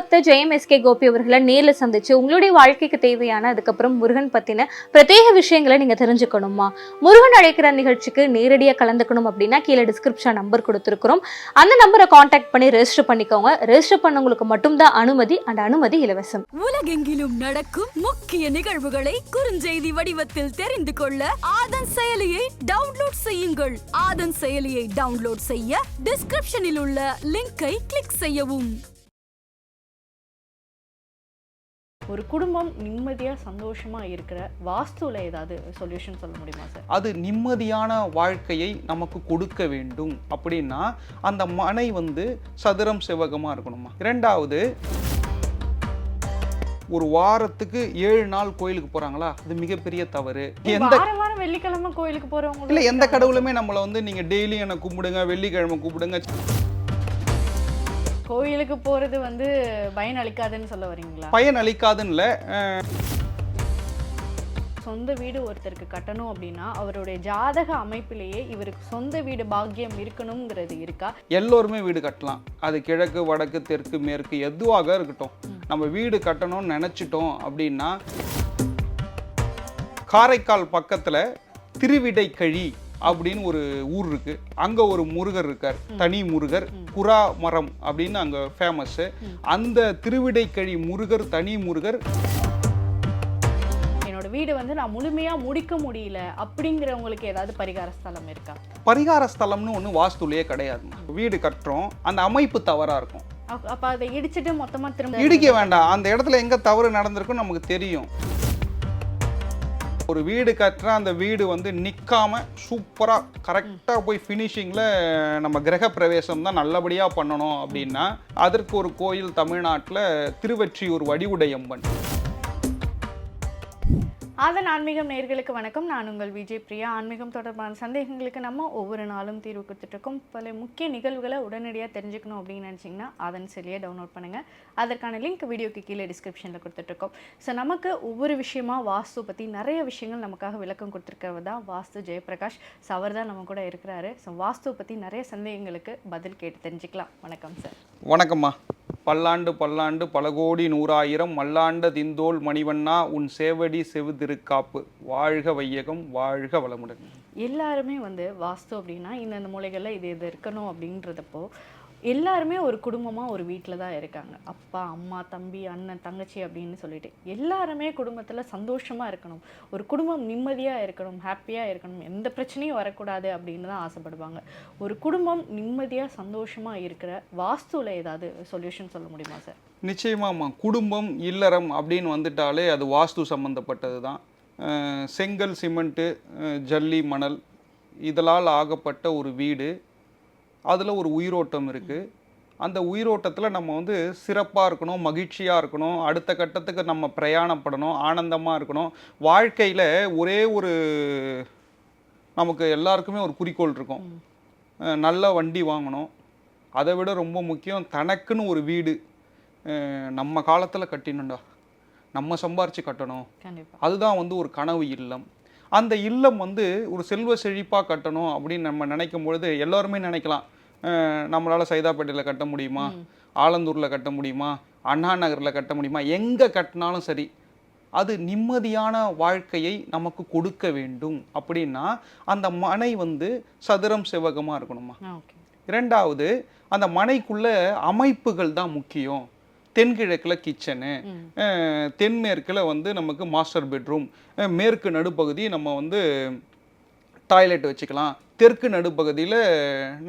பக்த ஜெயம் எஸ்கே கோபி அவர்களை நேரில் சந்திச்சு உங்களுடைய வாழ்க்கைக்கு தேவையான அதுக்கப்புறம் முருகன் பத்தின பிரத்யேக விஷயங்களை நீங்க தெரிஞ்சுக்கணுமா? முருகன் அழைக்கிற நிகழ்ச்சிக்கு நேரடியாக கலந்துக்கணும் அப்படின்னா கீழே டிஸ்கிரிப்ஷன் நம்பர் கொடுத்துருக்கிறோம். அந்த நம்பரை காண்டாக்ட் பண்ணி ரெஜிஸ்டர் பண்ணிக்கோங்க. ரெஜிஸ்டர் பண்ணவங்களுக்கு மட்டும்தான் அனுமதி அந்த அனுமதி இலவசம். உலகெங்கிலும் நடக்கும் முக்கிய நிகழ்வுகளை குறுஞ்செய்தி வடிவத்தில் தெரிந்து கொள்ள ஆதன் செயலியை டவுன்லோட் செய்யுங்கள். ஆதன் செயலியை டவுன்லோட் செய்ய டிஸ்கிரிப்ஷனில் உள்ள லிங்கை கிளிக் செய்யவும். ஒரு குடும்பம் நிம்மதியா சந்தோஷமா இருக்கிற வாஸ்துல ஏதாவது சொல்யூஷன் சொல்ல முடியுமா சார் அது நிம்மதியான வாழ்க்கையை நமக்கு கொடுக்க வேண்டும். அப்படின்னா அந்த மனை வந்து சதுரம் செவ்வகமாக இருக்கணுமா? இரண்டாவது ஒரு வாரத்துக்கு ஏழு நாள் கோயிலுக்கு போறாங்களா? அது மிகப்பெரிய தவறு. எந்த வெள்ளிக்கிழமை கோயிலுக்கு போறவங்க இல்லை எந்த கடவுளுமே நம்மளை வந்து நீங்க டெய்லி என்னை கும்பிடுங்க வெள்ளிக்கிழமை கூப்பிடுங்க கோயிலுக்கு போறது வந்து பயன் அளிக்காதுன்னு சொல்ல வரீங்களா? பயன் அளிக்காதுன்னு இல்லை. சொந்த வீடு ஒருத்தருக்கு கட்டணும் அப்படின்னா அவருடைய ஜாதக அமைப்பிலேயே இவருக்கு சொந்த வீடு பாக்கியம் இருக்கணுங்கிறது இருக்கா? எல்லோருமே வீடு கட்டலாம். அது கிழக்கு வடக்கு தெற்கு மேற்கு எதுவாக இருக்கட்டும். நம்ம வீடு கட்டணும்னு நினச்சிட்டோம் அப்படின்னா காரைக்கால் பக்கத்தில் திருவிடைக்கழி அப்படின்னு ஒரு ஊர் இருக்கு. அங்க ஒரு முருகர் இருக்கார். தனி முருகர் புறா மரம் அப்படின்னு அங்க ஃபேமஸ் அந்த திருவிடைக்கழி முருகர் தனி முருகர். என்னோட வீடு வந்து நான் முழுமையா முடிக்க முடியல அப்படிங்கிறவங்களுக்கு ஏதாவது பரிகார ஸ்தலம் இருக்கா? பரிகார ஸ்தலம்னு ஒன்று வாஸ்துலேயே கிடையாது. வீடு கட்டுறோம். அந்த அமைப்பு தவறா இருக்கும். அப்ப- அதை இடிச்சிட்டு மொத்தமா திரும்ப இடிக்க வேண்டாம். அந்த இடத்துல எங்க தவறு நடந்திருக்குன்னு நமக்கு தெரியும். ஒரு வீடு கட்டுற அந்த வீடு வந்து நிற்காம சூப்பராக கரெக்டாக போய் ஃபினிஷிங்கில் நம்ம கிரக பிரவேசம் தான் நல்லபடியாக பண்ணணும் அப்படின்னா அதற்கு ஒரு கோயில் தமிழ்நாட்டில் திருவெற்றியூர் வடிவுடையம்மன். அதன் ஆன்மீகம் நேர்களுக்கு வணக்கம். நான் உங்கள் விஜய் பிரியா. ஆன்மீகம் தொடர்பான சந்தேகங்களுக்கு நம்ம ஒவ்வொரு நாளும் தீர்வு கொடுத்துட்ருக்கோம் பல முக்கிய நிகழ்வுகளை உடனடியாக தெரிஞ்சுக்கணும் அப்படின்னு நினச்சிங்கன்னா அதன் செல்லியை டவுன்லோட் பண்ணுங்கள் அதற்கான லிங்க் வீடியோக்கு கீழே டிஸ்கிரிப்ஷனில் கொடுத்துட்ருக்கோம் ஸோ நமக்கு ஒவ்வொரு விஷயமா வாஸ்து பற்றி நிறைய விஷயங்கள் நமக்காக விளக்கம் கொடுத்துருக்கிறது தான் வாஸ்து ஜெயபிரகாஷ். ஸோ அவர் தான் நம்ம கூட இருக்கிறாரு. ஸோ வாஸ்து பற்றி நிறைய சந்தேகங்களுக்கு பதில் கேட்டு தெரிஞ்சுக்கலாம். வணக்கம் சார் வணக்கம்மா. பல்லாண்டு பல்லாண்டு பல கோடி நூறாயிரம் மல்லாண்ட திந்தோல் மணிவண்ணா உன் சேவடி செவுதிருக்காப்பு. வாழ்க வையகம் வாழ்க வளமுடன். எல்லாருமே வந்து வாஸ்து அப்படின்னா இந்தந்த மூலைகளில் இது இது இருக்கணும் அப்படின்றதப்போ எல்லாருமே ஒரு குடும்பமாக ஒரு வீட்டில் தான் இருக்காங்க. அப்பா அம்மா தம்பி அண்ணன் தங்கச்சி அப்படின்னு சொல்லிட்டு எல்லாருமே குடும்பத்தில் சந்தோஷமாக இருக்கணும். ஒரு குடும்பம் நிம்மதியாக இருக்கணும் ஹாப்பியாக இருக்கணும். எந்த பிரச்சனையும் வரக்கூடாது அப்படின்னு தான் ஆசைப்படுவாங்க. ஒரு குடும்பம் நிம்மதியாக சந்தோஷமாக இருக்கிற வாஸ்துவில் ஏதாவது சொல்யூஷன் சொல்ல முடியுமா சார் நிச்சயமாம்மா குடும்பம் இல்லறம் அப்படின்னு வந்துட்டாலே அது வாஸ்து சம்மந்தப்பட்டது தான். செங்கல் சிமெண்ட்டு ஜல்லி மணல் இதலால் ஆகப்பட்ட ஒரு வீடு. அதில் ஒரு உயிரோட்டம் இருக்குது அந்த உயிரோட்டத்தில் நம்ம வந்து சிறப்பாக இருக்கணும் மகிழ்ச்சியாக இருக்கணும் அடுத்த கட்டத்துக்கு நம்ம பிரயாணப்படணும் ஆனந்தமாக இருக்கணும். வாழ்க்கையில் ஒரே ஒரு நமக்கு எல்லாருக்குமே ஒரு குறிக்கோள் இருக்கும். நல்ல வண்டி வாங்கணும். அதை விட ரொம்ப முக்கியம் தனக்குன்னு ஒரு வீடு. நம்ம காலத்தில் கட்டினோம்டா. நம்ம சம்பாரித்து கட்டணும். அதுதான் வந்து ஒரு கனவு இல்லம். அந்த இல்லம் வந்து ஒரு செல்வ செழிப்பாக கட்டணும் அப்படின்னு நம்ம நினைக்கும் பொழுது எல்லாருமே நினைக்கலாம். நம்மளால சைதாப்பேட்டையில் கட்ட முடியுமா? ஆலந்தூரில் கட்ட முடியுமா? அண்ணா நகரில் கட்ட முடியுமா? எங்கே கட்டினாலும் சரி. அது நிம்மதியான வாழ்க்கையை நமக்கு கொடுக்க வேண்டும். அப்படின்னா அந்த மனை வந்து சதுரம் செவ்வகமாக இருக்கணுமா? இரண்டாவது அந்த மனைக்குள்ள அமைப்புகள் தான் முக்கியம். தென்கிழக்கில் கிச்சனு தென்மேற்கில் வந்து நமக்கு மாஸ்டர் பெட்ரூம் மேற்கு நடுப்பகுதி நம்ம வந்து டாய்லெட் வச்சுக்கலாம். தெற்கு நடுப்பகுதியில்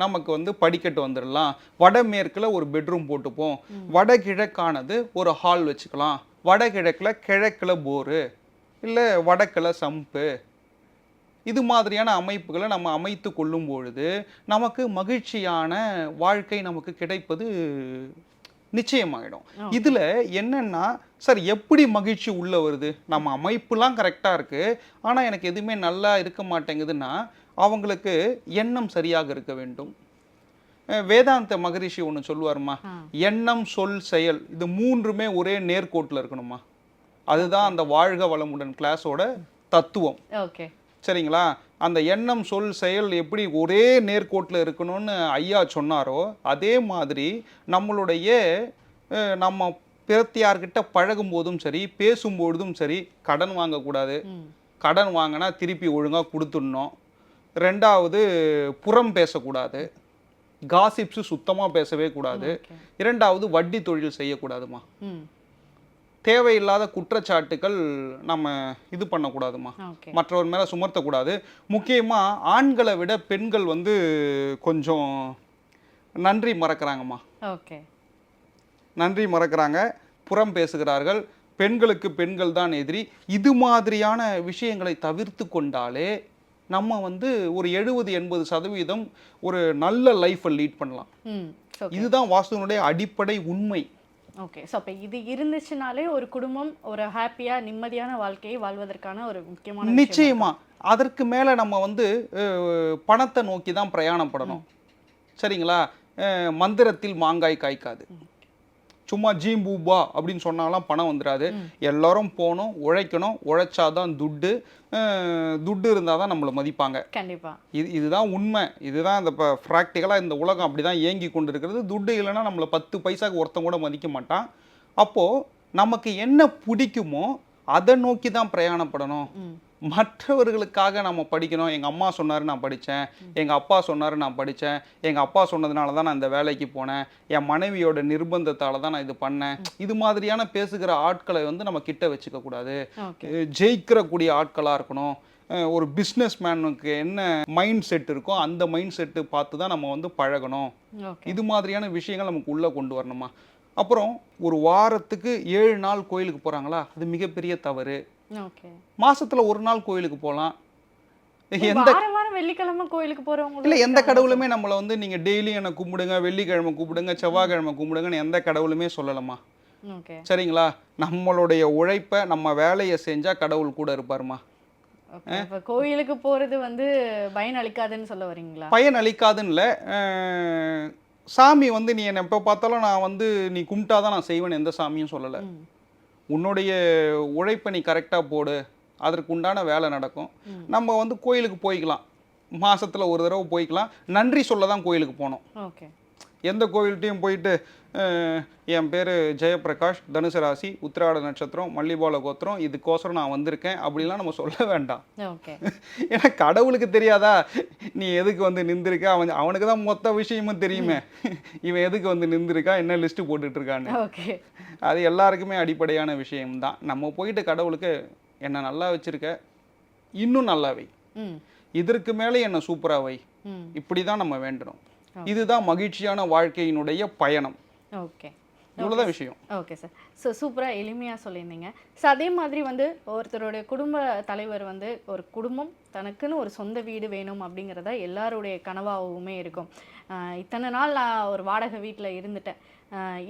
நமக்கு வந்து படிக்கட்டு வந்துடலாம் வடமேற்கில் ஒரு பெட்ரூம் போட்டுப்போம். வடகிழக்கானது ஒரு ஹால் வச்சுக்கலாம். வடகிழக்கில் கிழக்கில் போரு இல்லை வடக்கில் சம்பு இது மாதிரியான அமைப்புகளை நம்ம அமைத்து கொள்ளும் பொழுது நமக்கு மகிழ்ச்சியான வாழ்க்கை நமக்கு கிடைப்பது நிச்சயமாயிடும். இதுல என்னன்னா சார் எப்படி மகிழ்ச்சி உள்ள வருது? நம்ம அமைப்புலாம் கரெக்டாக இருக்கு. ஆனா எனக்கு எதுவுமே நல்லா இருக்க மாட்டேங்குதுன்னா அவங்களுக்கு எண்ணம் சரியாக இருக்க வேண்டும். வேதாந்த மகரிஷி ஒன்று சொல்லுவாருமா எண்ணம் சொல் செயல் இது மூன்றுமே ஒரே நேர்கோட்டில் இருக்கணுமா? அதுதான் அந்த வாழ்க வளமுடன் கிளாஸோட தத்துவம். ஓகே சரிங்களா? அந்த எண்ணம் சொல் செயல் எப்படி ஒரே நேர்கோட்டில் இருக்கணும்னு ஐயா சொன்னாரோ அதே மாதிரி நம்மளுடைய நம்ம பிரத்தியார்கிட்ட பழகும் போதும் சரி பேசும்பொழுதும் சரி கடன் வாங்கக்கூடாது. கடன் வாங்கினா திருப்பி ஒழுங்காக கொடுத்துடணும். ரெண்டாவது புறம் பேசக்கூடாது. காசிப்ஸு சுத்தமாக பேசவே கூடாது. இரண்டாவது வட்டி தொழில் செய்யக்கூடாதுமா. தேவையில்லாத குற்றச்சாட்டுகள் நம்ம இது பண்ணக்கூடாதுமா மற்றவர் மேலே சுமர்த்தக்கூடாது முக்கியமாக ஆண்களை விட பெண்கள் வந்து கொஞ்சம் நன்றி மறக்கிறாங்கம்மா. ஓகே. நன்றி மறக்கிறாங்க. புறம் பேசுகிறார்கள். பெண்களுக்கு பெண்கள் தான் எதிரி. இது மாதிரியான விஷயங்களை தவிர்த்து கொண்டாலே நம்ம வந்து ஒரு எழுபது எண்பது சதவீதம் ஒரு நல்ல லைஃப்பை லீட் பண்ணலாம். இதுதான் வாஸ்துவனுடைய அடிப்படை உண்மை. ஓகே ஸோ அப்போ இது இருந்துச்சுனாலே ஒரு குடும்பம் ஒரு ஹாப்பியாக நிம்மதியான வாழ்க்கையை வாழ்வதற்கான ஒரு முக்கியமான விஷயம். நிச்சயமா. அதற்கு மேலே நம்ம வந்து பணத்தை நோக்கி தான் பிரயாணப்படணும் சரிங்களா? மந்திரத்தில் மாங்காய் காய்க்காது. சும்மா ஜீம் பூபா அப்படின்னு சொன்னாலாம் பணம் வந்துடாது எல்லாரும் போகணும் உழைக்கணும் உழைச்சாதான் துட்டு துட்டு இருந்தால் தான் நம்மளை மதிப்பாங்க. கண்டிப்பா. இது இதுதான் உண்மை. இதுதான் இந்த இப்போ ப்ராக்டிக்கலாக இந்த உலகம் அப்படி தான் இயங்கி கொண்டு இருக்கிறது துட்டு இல்லைன்னா நம்மளை பத்து பைசாக்கு ஒருத்தன் கூட மதிக்க மாட்டான். அப்போது நமக்கு என்ன பிடிக்குமோ அதை நோக்கி தான் பிரயாணப்படணும் மற்றவர்களுக்காக நம்ம படிக்கணும் எங்கள் அம்மா சொன்னார் நான் படித்தேன் எங்கள் அப்பா சொன்னார் நான் படித்தேன் எங்கள் அப்பா சொன்னதுனால தான் நான் இந்த வேலைக்கு போனேன். என் மனைவியோட நிர்பந்தத்தால் தான் நான் இது பண்ணேன். இது மாதிரியான பேசுகிற ஆட்களை வந்து நம்ம கிட்ட வச்சுக்க கூடாது. ஓகே. அஹ் ஜெயிக்கிறக்கூடிய ஆட்களாக இருக்கணும். ஒரு பிஸ்னஸ் மேனுக்கு என்ன மைண்ட் செட் இருக்கோ அந்த மைண்ட் செட்டு பார்த்து தான் நம்ம வந்து பழகணும். இது மாதிரியான விஷயங்கள் நமக்கு உள்ளே கொண்டு வரணுமா? அப்புறம் ஒரு வாரத்துக்கு ஏழு நாள் கோயிலுக்கு போகிறாங்களா அது மிகப்பெரிய தவறு. மாசத்துல ஒரு நாள் கோயிலுக்கு போகலாம் எந்த வெள்ளிக்கிழமை கோயிலுக்கு போறவங்க இல்லை எந்த கடவுளுமே நம்மளை வந்து நீங்கள் டெய்லி என்னை கும்பிடுங்க வெள்ளிக்கிழமை கும்பிடுங்க செவ்வாய்க்கிழமை கும்பிடுங்கன்னு எந்த கடவுளுமே சொல்லலாமா சரிங்களா? நம்மளுடைய உழைப்பை நம்ம வேலையை செஞ்சால் கடவுள் கூட இருப்பாருமா கோயிலுக்கு போறது வந்து பயன் அளிக்காதுன்னு சொல்ல வரீங்களா? பயன் அளிக்காதுன்னு சாமி வந்து நீ என்னை எப்போ பார்த்தாலும் நான் வந்து நீ கும்பிட்டாதான் நான் செய்வேன் எந்த சாமியும் சொல்லலை. உன்னுடைய உழைப்பை நீ கரெக்டாக போடு அதற்கு உண்டான வேலை நடக்கும். நம்ம வந்து கோயிலுக்கு போய்க்கலாம். மாசத்துல ஒரு தடவை போய்க்கலாம். நன்றி சொல்ல தான் கோயிலுக்கு போனோம். எந்த கோயில்கிட்டையும் போயிட்டு என் பேர் ஜெயபிரகாஷ் தனுசு ராசி உத்திராட நட்சத்திரம் மல்லிபால கோத்திரம் இதுக்கோசரம் நான் வந்திருக்கேன். அப்படிலாம் நம்ம சொல்ல வேண்டாம். ஏன்னா கடவுளுக்கு தெரியாதா? நீ எதுக்கு வந்து நின்றுருக்க அவன் அவனுக்கு தான் மொத்த விஷயமும் தெரியுமே. இவன் எதுக்கு வந்து நின்றுருக்கா என்ன லிஸ்ட்டு ஓகே. அது எல்லாருக்குமே அடிப்படையான விஷயம்தான். நம்ம போயிட்டு கடவுளுக்கு என்ன நல்லா வச்சிருக்க? இன்னும் நல்லா வை. இதற்கு மேலே என்ன சூப்பரா வை. இப்படி தான் நம்ம வேண்டணும் இதுதான் மகிழ்ச்சியான வாழ்க்கையினுடைய பயணம். ஓகே. இவ்வளவுதான் விஷயம். ஓகே சார் ஸோ சூப்பராக எளிமையாக சொல்லியிருந்தீங்க. ஸோ அதே மாதிரி வந்து ஒருத்தருடைய குடும்ப தலைவர் வந்து ஒரு குடும்பம் தனக்குன்னு ஒரு சொந்த வீடு வேணும் அப்படிங்கிறத எல்லாருடைய கனவாகவுமே இருக்கும். இத்தனை நாள் நான் ஒரு வாடகை வீட்டில் இருந்துட்டேன்.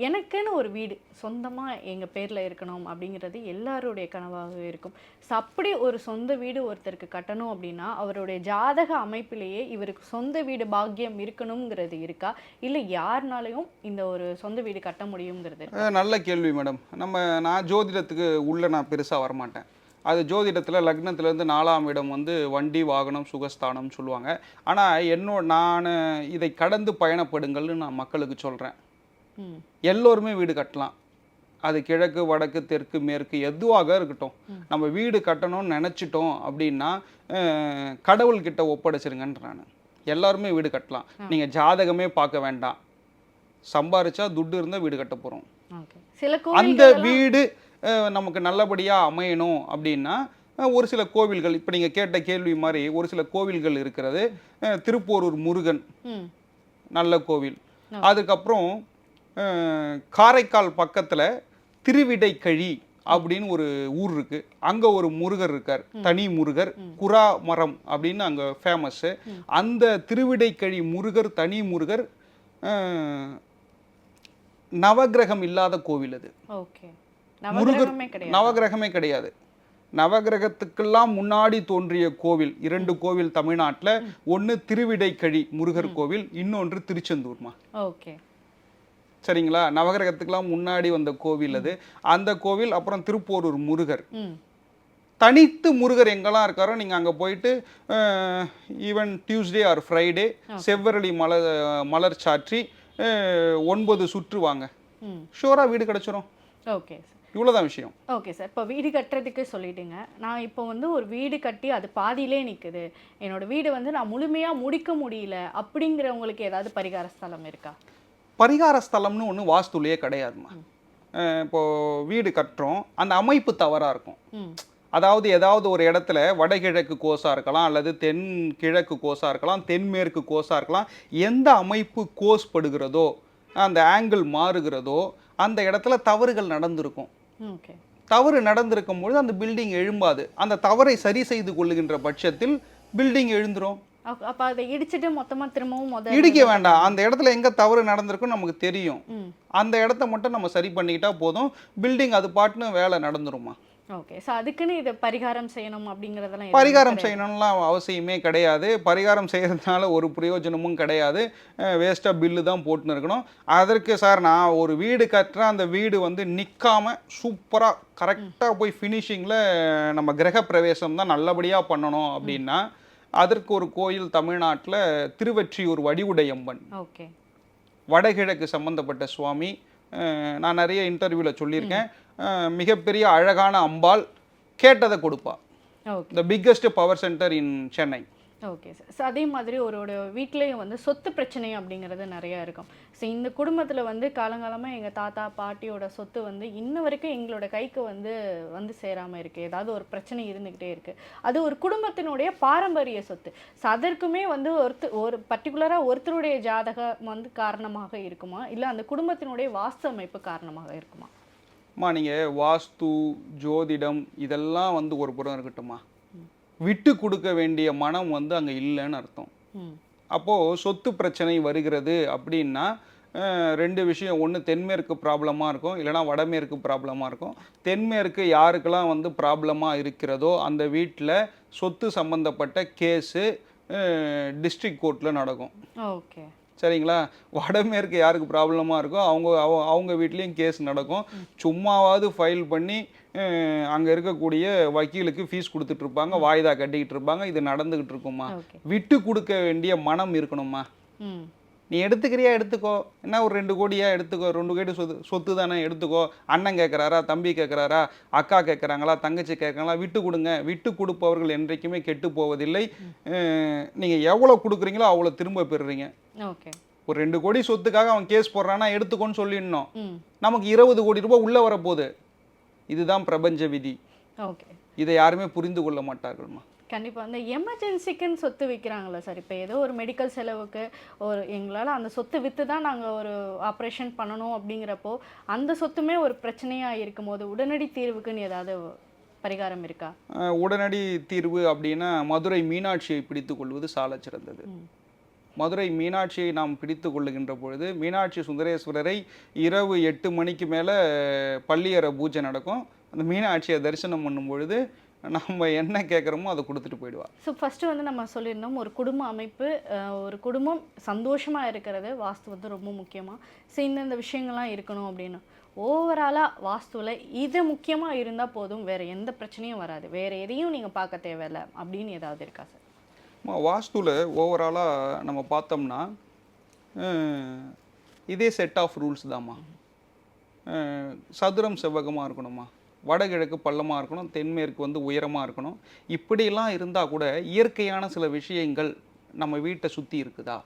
எனக்குன்னு ஒரு வீடு சொந்தமாக எங்கள் பேரில் இருக்கணும் அப்படிங்கிறது எல்லாருடைய கனவாகவே இருக்கும். ஸோ அப்படி ஒரு சொந்த வீடு ஒருத்தருக்கு கட்டணும் அப்படின்னா அவருடைய ஜாதக அமைப்பிலேயே இவருக்கு சொந்த வீடு பாக்கியம் இருக்கணுங்கிறது இருக்கா? இல்லை யாருனாலையும் இந்த ஒரு சொந்த வீடு கட்ட முடியுங்கிறது நல்ல கேள்வி மேடம். நம்ம நான் ஜோதிடத்துக்கு உள்ளே நான் பெருசாக வரமாட்டேன். அது ஜோதிடத்தில் லக்னத்திலேருந்து நாலாம் இடம் வந்து வண்டி வாகனம் சுகஸ்தானம் சொல்லுவாங்க. ஆனால் என்னோட நான் இதை கடந்து பயணப்படுங்கள்னு நான் மக்களுக்கு சொல்கிறேன் எல்லோருமே வீடு கட்டலாம். அது கிழக்கு வடக்கு தெற்கு மேற்கு எதுவாக இருக்கட்டும். நம்ம வீடு கட்டணும்னு நினச்சிட்டோம் அப்படின்னா கடவுள்கிட்ட ஒப்படைச்சிருங்கன்ற நான். எல்லாருமே வீடு கட்டலாம். நீங்கள் ஜாதகமே பார்க்க வேண்டாம். சம்பாரிச்சா துட்டு இருந்தால் வீடு கட்ட போகிறோம் அந்த வீடு நமக்கு நல்லபடியாக அமையணும் அப்படின்னா ஒரு சில கோவில்கள் இப்போ நீங்கள் கேட்ட கேள்வி மாதிரி ஒரு சில கோவில்கள் இருக்கிறது. திருப்போரூர் முருகன். நல்ல கோவில். அதுக்கப்புறம் காரைக்கால் பக்கத்தில் திருவிடைக்கழி அப்படின்னு ஒரு ஊர் இருக்கு. அங்க ஒரு முருகர் இருக்கார். தனி முருகர் குரா மரம் அப்படின்னு அங்க ஃபேமஸ் அந்த திருவிடைக்கழி முருகர் தனி முருகர் அஹ், நவக்கிரகம் இல்லாத கோவில் அது. ஓகே. முருகர் நவகிரகமே கிடையாது. நவக்கிரகமே கிடையாது. நவக்கிரகத்துக்கெல்லாம் முன்னாடி தோன்றிய கோவில் இரண்டு கோவில் தமிழ்நாட்டில். ஒன்று திருவிடைக்கழி முருகர் கோவில் இன்னொன்று திருச்செந்தூர்மா. ஓகே. சரிங்களா? நவகிரகத்துக்கெல்லாம் முன்னாடி வந்த கோவில் அது. அந்த கோவில் அப்புறம் திருப்போரூர் முருகர். தனித்து முருகர் எங்கெல்லாம் இருக்காரோ நீங்கள் அங்கே போயிட்டு ஈவன் டியூஸ்டே ஆர் ஃப்ரைடே செவ்வரளி மலர் மலர் சாற்றி ஒன்பது சுற்று வாங்க. ம். ஷூராக வீடு கிடச்சிரும். ஓகே இவ்வளோதான் விஷயம். Okay sir. இப்போ வீடு கட்டுறதுக்கு சொல்லிட்டீங்க. நான் இப்போ வந்து ஒரு வீடு கட்டி அது பாதியிலே நிற்குது என்னோட வீடு வந்து நான் முழுமையாக முடிக்க முடியல அப்படிங்கிறவங்களுக்கு ஏதாவது பரிகார ஸ்தலம் இருக்கா? பரிகார ஸ்தலம்னு ஒன்று வாஸ்துலேயே கிடையாதுமா அஹ் இப்போ வீடு கட்டுறோம். அந்த அமைப்பு தவறாக இருக்கும். அதாவது ஏதாவது ஒரு இடத்துல வடகிழக்கு கோஸாக இருக்கலாம் அல்லது தென் கிழக்கு கோஸாக இருக்கலாம் தென்மேற்கு கோஸாக இருக்கலாம் எந்த அமைப்பு கோஸ் படுகிறதோ அந்த ஆங்கிள் மாறுகிறதோ அந்த இடத்துல தவறுகள் நடந்திருக்கும். ஓகே தவறு நடந்திருக்கும் பொழுது அந்த பில்டிங் எழும்பாது. அந்த தவறை சரி செய்து கொள்ளுகின்ற பட்சத்தில் பில்டிங் எழுந்துரும். அப்போ அதை இடிச்சிட்டு மொத்தமாக திரும்பவும் முதல் இடிக்க வேண்டாம். அந்த இடத்துல எங்க தவறு நடந்திருக்கும் நமக்கு தெரியும். அந்த இடத்த மட்டும் நம்ம சரி பண்ணிக்கிட்டா போதும். பில்டிங் அது பாட்டுன்னு வேலை நடந்துருமா? ஓகே. ஸோ அதுக்குன்னு இதை பரிகாரம் செய்யணும் அப்படிங்கிறதெல்லாம் பரிகாரம். செய்யணும்லாம் அவசியமே கிடையாது. பரிகாரம் செய்யறதுனால ஒரு பிரயோஜனமும் கிடையாது. வேஸ்ட்டாக பில்லு தான் போட்டுன்னு இருக்கணும். அதற்கு சார் நான் ஒரு வீடு கட்டுறேன். அந்த வீடு வந்து நிற்காம சூப்பராக கரெக்டாக போய் ஃபினிஷிங்கில் நம்ம கிரக பிரவேசம் தான் நல்லபடியாக பண்ணணும் அப்படின்னா அதற்கு ஒரு கோயில் தமிழ்நாட்டில் திருவெற்றியூர் வடிவுடையம்பன் ஓகே. வடகிழக்கு சம்பந்தப்பட்ட சுவாமி. நான் நிறைய இன்டர்வியூவில் சொல்லியிருக்கேன். மிகப்பெரிய அழகான அம்பாள் கேட்டதை கொடுப்பா. The biggest power centre in Chennai okay sir so அதே மாதிரி ஒரு வீட்லேயும் வந்து சொத்து பிரச்சனை அப்படிங்கிறது நிறையா இருக்கும். ஸோ இந்த குடும்பத்தில் வந்து காலங்காலமாக எங்கள் தாத்தா பாட்டியோட சொத்து வந்து இன்ன வரைக்கும் எங்களோட கைக்கு வந்து வந்து சேராமல் இருக்குது ஏதாவது ஒரு பிரச்சனை இருந்துக்கிட்டே இருக்குது அது ஒரு குடும்பத்தினுடைய பாரம்பரிய சொத்து. ஸோ அதற்குமே வந்து ஒருத்தர் ஒரு பர்டிகுலராக ஒருத்தருடைய ஜாதகம் வந்து காரணமாக இருக்குமா? இல்லை அந்த குடும்பத்தினுடைய வாஸ்து அமைப்பு காரணமாக இருக்குமா? அம்மா நீங்கள் வாஸ்து ஜோதிடம் இதெல்லாம் வந்து ஒரு புறம் இருக்கட்டும்மா. விட்டு கொடுக்க வேண்டிய மனம் வந்து அங்கே இல்லைன்னு அர்த்தம். அப்போது சொத்து பிரச்சனை வருகிறது அப்படின்னா ரெண்டு விஷயம். ஒன்று தென்மேற்கு ப்ராப்ளமாக இருக்கும். இல்லைனா வடமேற்கு ப்ராப்ளமாக இருக்கும். தென்மேற்கு யாருக்கெல்லாம் வந்து ப்ராப்ளமாக இருக்கிறதோ அந்த வீட்டில் சொத்து சம்மந்தப்பட்ட கேஸு டிஸ்ட்ரிக்ட் கோர்ட்டில் நடக்கும். ஓகே. சரிங்களா? வடமேற்கு யாருக்கு ப்ராப்ளமாக இருக்கோ அவங்க அவ- அவங்க வீட்லேயும் கேஸ் நடக்கும். சும்மாவாவது ஃபைல் பண்ணி அங்கே இருக்கக்கூடிய வக்கீலுக்கு ஃபீஸ் கொடுத்துட்டு இருப்பாங்க வாய்தா கட்டிக்கிட்டு இருப்பாங்க இது நடந்துக்கிட்டு இருக்குமா விட்டு கொடுக்க வேண்டிய மனம் இருக்கணுமா நீ எடுத்துக்கிறியா எடுத்துக்கோ. என்ன ஒரு ரெண்டு கோடியா எடுத்துக்கோ ரெண்டு கோடி சொத்து சொத்து தானே எடுத்துக்கோ. அண்ணன் கேட்குறாரா தம்பி கேட்குறாரா அக்கா கேட்குறாங்களா தங்கச்சி கேட்குறாங்களா விட்டு கொடுங்க. விட்டு கொடுப்பவர்கள் என்றைக்குமே கெட்டு போவதில்லை. நீங்கள் எவ்வளோ கொடுக்குறீங்களோ அவ்வளோ திரும்ப பெறுறீங்க. ஒரு ரெண்டு கோடி சொத்துக்காக அவன் கேஸ் போடுறான்னா எடுத்துக்கோன்னு சொல்லிடணும். நமக்கு இருபது கோடி ரூபாய் உள்ளே வரப்போகுது. இதுதான் பிரபஞ்ச விதி. ஓகே. இதை யாருமே புரிந்து கொள்ள மாட்டார்கள்மா. கண்டிப்பாக அந்த எமர்ஜென்சிக்குன்னு சொத்து விற்கிறாங்களா சார். இப்போ ஏதோ ஒரு மெடிக்கல் செலவுக்கு ஒரு எங்களால் அந்த சொத்து விற்று தான் நாங்கள் ஒரு ஆப்ரேஷன் பண்ணணும் அப்படிங்கிறப்போ அந்த சொத்துமே ஒரு பிரச்சனையாக இருக்கும்போது உடனடி தீர்வுக்குன்னு ஏதாவது பரிகாரம் இருக்கா? உடனடி தீர்வு அப்படின்னா மதுரை மீனாட்சியை பிடித்து கொள்வது சாலச் சிறந்தது. மதுரை மீனாட்சியை நாம் பிடித்து கொள்ளுகின்ற பொழுது மீனாட்சி சுந்தரேஸ்வரரை இரவு எட்டு மணிக்கு மேலே பள்ளியற பூஜை நடக்கும். அந்த மீனாட்சியை தரிசனம் பண்ணும் பொழுது நம்ம என்ன கேட்குறோமோ அதை கொடுத்துட்டு போயிடுவா. ஸோ ஃபஸ்ட்டு வந்து நம்ம சொல்லியிருந்தோம் ஒரு குடும்ப அமைப்பு ஒரு குடும்பம் சந்தோஷமாக இருக்கிறது வாஸ்து வந்து ரொம்ப முக்கியமாக ஸோ இந்தந்த விஷயங்கள்லாம் இருக்கணும் அப்படின்னு. ஓவராலாக வாஸ்துவில் இது முக்கியமாக இருந்தால் போதும் வேறு எந்த பிரச்சனையும் வராது. வேறு எதையும் நீங்கள் பார்க்க தேவையில்ல அப்படின்னு ஏதாவது இருக்கா சார் அம்மா, வாஸ்துல ஓவராலாக நம்ம பார்த்தோம்னா இதே செட் ஆஃப் ரூல்ஸ் தாம்மா. சதுரம் செவ்வகமாக இருக்கணுமா வடகிழக்கு பள்ளமாக இருக்கணும் தென்மேற்கு வந்து உயரமாக இருக்கணும். இப்படியெல்லாம் இருந்தால் கூட இயற்கையான சில விஷயங்கள் நம்ம வீட்டை சுற்றி இருக்குதா?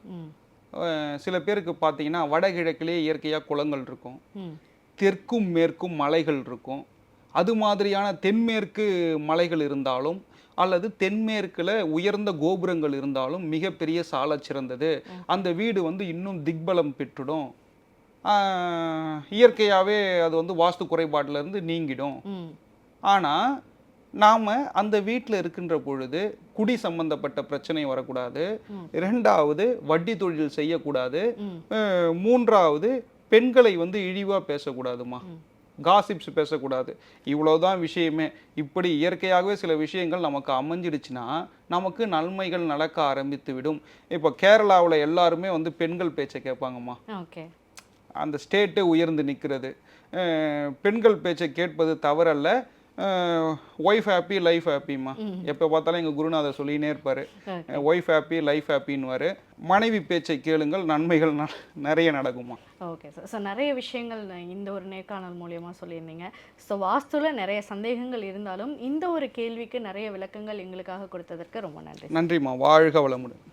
சில பேருக்கு பார்த்தீங்கன்னா வடகிழக்கிலே இயற்கையாக குளங்கள் இருக்கும். தெற்கும் மேற்கும் மலைகள் இருக்கும். அது மாதிரியான தென்மேற்கு மலைகள் இருந்தாலும் அல்லது தென்மேற்குல உயர்ந்த கோபுரங்கள் இருந்தாலும் மிகப்பெரிய சாலச் சிறந்தது. அந்த வீடு வந்து இன்னும் திக்பலம் பெற்றுடும். இயற்கையாகவே அது வந்து வாஸ்து குறைபாட்டுல இருந்து நீங்கிடும். ஆனால் நாம் அந்த வீட்டில் இருக்கின்ற பொழுது குடி சம்பந்தப்பட்ட பிரச்சனை வரக்கூடாது. இரண்டாவது வட்டி தொழில் செய்யக்கூடாது. மூன்றாவது பெண்களை வந்து இழிவாக பேசக்கூடாதுமா. காசிப்ஸ் பேசக்கூடாது. இவ்வளவுதான் விஷயமே. இப்படி இயற்கையாகவே சில விஷயங்கள் நமக்கு அமைஞ்சிடுச்சுன்னா நமக்கு நன்மைகள் நடக்க ஆரம்பித்து விடும் இப்போ கேரளாவில் எல்லாருமே வந்து பெண்கள் பேச்சை கேட்பாங்கம்மா. ஓகே. அந்த ஸ்டேட்டே உயர்ந்து நிற்கிறது பெண்கள் பேச்சை கேட்பது தவறல்ல. ஒய்ஃப் ஹாப்பி லைஃப் ஹாப்பிம்மா எப்போ பார்த்தாலும் எங்கள் குருநாதர் சொல்லினே இருப்பார். ஒய்ஃப் ஹாப்பி லைஃப் ஹாப்பின்னுவார் மனைவி பேச்சை கேளுங்கள் நன்மைகள் நிறைய நடக்குமா? ஓகே சார் ஸோ நிறைய விஷயங்கள் இந்த ஒரு நேர்காணல் மூலியமா சொல்லியிருந்தீங்க. ஸோ வாஸ்துல நிறைய சந்தேகங்கள் இருந்தாலும் இந்த ஒரு கேள்விக்கு நிறைய விளக்கங்கள் எங்களுக்காக கொடுத்ததற்கு ரொம்ப நன்றி நன்றிம்மா. வாழ்க வளமுடன்.